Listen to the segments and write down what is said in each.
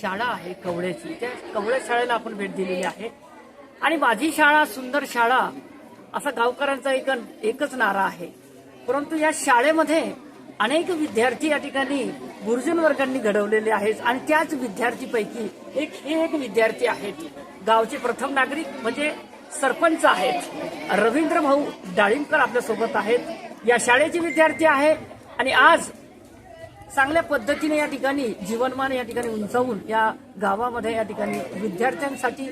शाळा आहे कवळ्याची त्या कवळ्या शाळेला आपण भेट दिलेली आहे. आणि माझी शाळा सुंदर शाळा असा गावकऱ्यांचा एक एकच नारा आहे. परंतु या शाळेमध्ये अनेक विद्यार्थी या ठिकाणी गुरुजन वर्गांनी घडवलेले आहेत आणि त्याच विद्यार्थीपैकी एक हे एक विद्यार्थी आहेत. गावचे प्रथम नागरिक म्हणजे सरपंच आहेत. रवींद्र भाऊ डाळिंबकर आपल्यासोबत आहेत. या शाळेचे विद्यार्थी आहे आणि आज चांगल्या पद्धतीने या ठिकाणी जीवनमान या ठिकाणी उंचावून या गावामध्ये या ठिकाणी विद्यार्थ्यांसाठी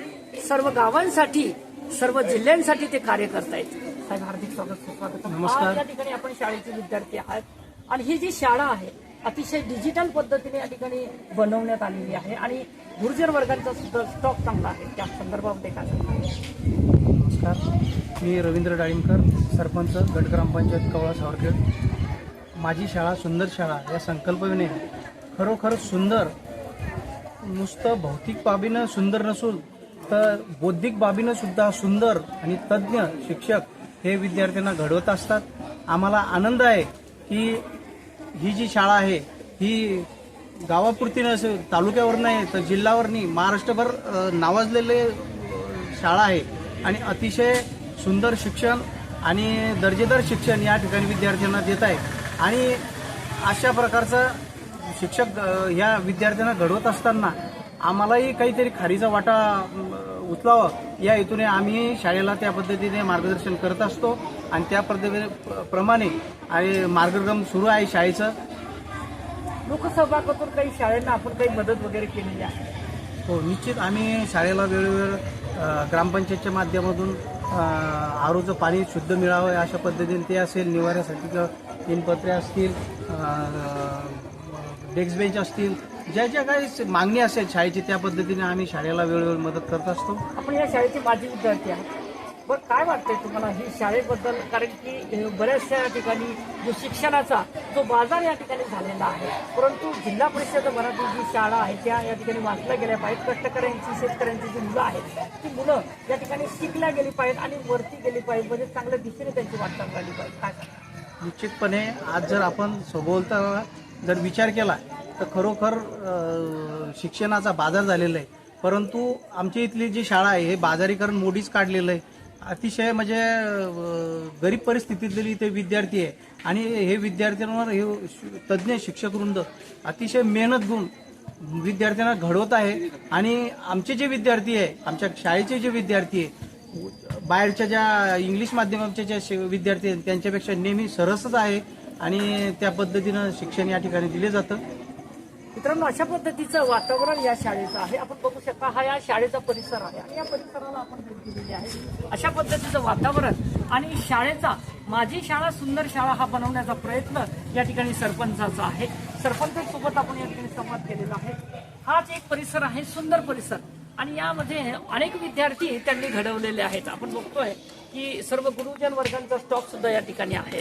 सर्व गावांसाठी सर्व जिल्ह्यांसाठी ते कार्य करतायत. साहेब हार्दिक स्वागत सुस्वागत. नमस्कार. या ठिकाणी आपण शाळेचे विद्यार्थी आहात. आणि ही जी शाळा आहे अतिशय डिजिटल पद्धतीने या ठिकाणी बनवण्यात आलेली आहे आणि गुर्जर वर्गांचा सुद्धा स्टॉक चांगला आहे. त्या संदर्भामध्ये काय? नमस्कार. मी रवींद्र डाळिंबकर सरपंच गट ग्रामपंचायत कवळा सावरखेड माझी शाळा सुंदर शाळा या संकल्पनेने खरोखर सुंदर नुसतं भौतिक बाबीनं सुंदर नसून तर बौद्धिक बाबीनं सुद्धा सुंदर आणि तज्ज्ञ शिक्षक हे विद्यार्थ्यांना घडवत असतात. आम्हाला आनंद आहे की ही जी शाळा आहे ही गावापुरती नसेल तालुक्यावर नाही तर जिल्ह्यावर नाही महाराष्ट्रभर नावाजलेले शाळा आहे. आणि अतिशय सुंदर शिक्षण आणि दर्जेदार शिक्षण या ठिकाणी विद्यार्थ्यांना देत आहे. आणि अशा प्रकारचं शिक्षक ह्या विद्यार्थ्यांना घडवत असताना आम्हालाही काहीतरी खारीचा वाटा उचलावा. या हेतूने आम्ही शाळेला त्या पद्धतीने मार्गदर्शन करत असतो आणि त्या पद्धतीने प्रमाणे मार्गक्रम सुरू आहे शाळेचं. लोकसहभागातून काही शाळांना आपण काही मदत वगैरे केलेली आहे? हो निश्चित आम्ही शाळेला वेळोवेळ ग्रामपंचायतच्या माध्यमातून आरोचं पाणी शुद्ध मिळावं अशा पद्धतीने ते असेल निवाऱ्यासाठी तीनपत्रे असतील डेस्क बेंच असतील ज्या ज्या काही मागणी असेल शाळेची त्या पद्धतीने आम्ही शाळेला वेळोवेळी मदत करत असतो. आपण या शाळेचे माजी विद्यार्थी आहात. बरं काय वाटतंय तुम्हाला ही शाळेबद्दल? कारण की बऱ्याचशा या ठिकाणी जो शिक्षणाचा जो बाजार या ठिकाणी झालेला आहे परंतु जिल्हा परिषद मराठी जी शाळा आहे त्या या ठिकाणी वाचल्या गेल्या पाहिजेत. कष्टकऱ्यांची शेतकऱ्यांची जी मुलं आहेत ती मुलं या ठिकाणी शिकल्या गेली पाहिजेत आणि वरती गेली पाहिजे म्हणजे चांगल्या दिशेने त्यांची वाटचाल झाली पाहिजे काय निश्चितपणे आज जर आपण सभोवता जर विचार केला तर खरोखर शिक्षणाचा बाजार झालेला आहे. परंतु आमच्या इथली जी शाळा आहे हे बाजारीकरण मोडीच काढलेलं आहे. अतिशय म्हणजे गरीब परिस्थितीतले इथे विद्यार्थी आहे. आणि हे विद्यार्थ्यांवर हे तज्ज्ञ शिक्षक वृंद अतिशय मेहनत घेऊन विद्यार्थ्यांना घडवत आहे. आणि आमचे जे विद्यार्थी आहे आमच्या शाळेचे जे विद्यार्थी आहे बाहेरच्या ज्या इंग्लिश माध्यमाच्या ज्या विद्यार्थी आहेत त्यांच्यापेक्षा नेहमी सरसच आहे. आणि त्या पद्धतीनं शिक्षण या ठिकाणी दिले जातं. मित्रांनो अशा पद्धतीचं वातावरण या शाळेचं आहे. आपण बघू शकता हा या शाळेचा परिसर आहे. आणि या परिसराला आपण भेट दिलेली आहे. अशा पद्धतीचं वातावरण आणि शाळेचा माझी शाळा सुंदर शाळा हा बनवण्याचा प्रयत्न या ठिकाणी सरपंचाचा आहे. सरपंचांसोबत आपण या ठिकाणी संवाद केलेला आहे. हाच एक परिसर आहे सुंदर परिसर. आणि यामध्ये अनेक विद्यार्थी त्यांनी घडवलेले आहेत. आपण बघतोय की सर्व गुरुजन वर्गांचा स्टॉक सुद्धा या ठिकाणी आहे